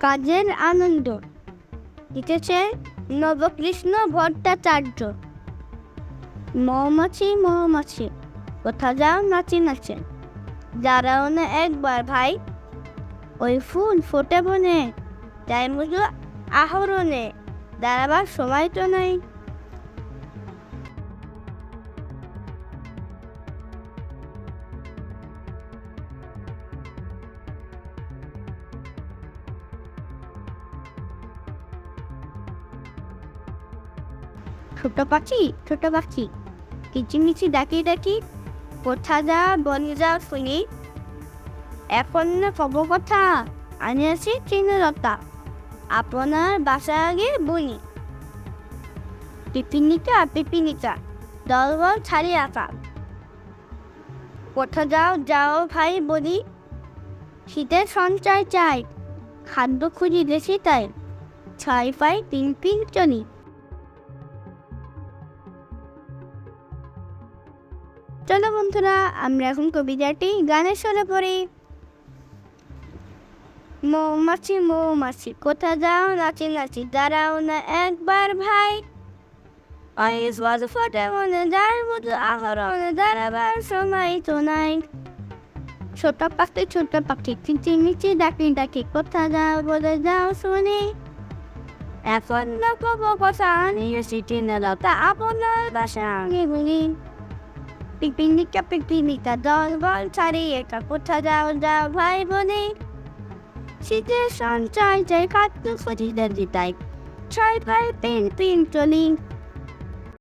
কাজের আনন্দ। লিখেছে নবকৃষ্ণ ভট্টাচার্য। মৌমাছি মৌমাছি, কোথা যাও নাচি নাচে। দাঁড়াও না একবার ভাই। ওই ফুল ফোটে বনে তাই মুজো আহরণে। দাঁড়াবার সময় তো নাই। ছোট পাখি ছোট পাখি। কিচিমিচি ডাকি ডাকি, কোথা যা বনে যা শুনি। এখন কব কথা আনিয়াছি তৃণলতা। আপনার বাসা আগে বনি। পিপিনিকা পিপিনিকা, দলবল ছাড়ি আঁকা কোথা যাও যাও ভাই বলি শীতের সঞ্চয় চাই খাদ্য খুঁজি দেশি তাই। ছয় পাই তিন পিন চনি চলো বন্ধুরা, আমরা এখন কবিতাটি গানের স্বরে পড়ি। মৌমাছি মৌমাছি, কোথা যাও? নাচি নাচি, দাঁড়াও না একবার ভাই। আইস বাজ ফটে, মনে যার মতো আহরণে দাঁড়াবার সময় তো নাই। ছোট পাখি ছোট পাখি চিচি মিচি, ডাকি ডাকি, কোথা যাও বলে যাও শুনি। এখন না কব কথা নিয়ে সিটি নেলতা আপনার বাসা আগে বলি পিকনিকা পিকনিকা দল বল ছাড়িয়ে কাকুঠা যাও যাও ভাই বোনে শীতের সঞ্চয় চাই খাদ্য খুঁজি দিতাই ছয় ভাই তিন তিন চলি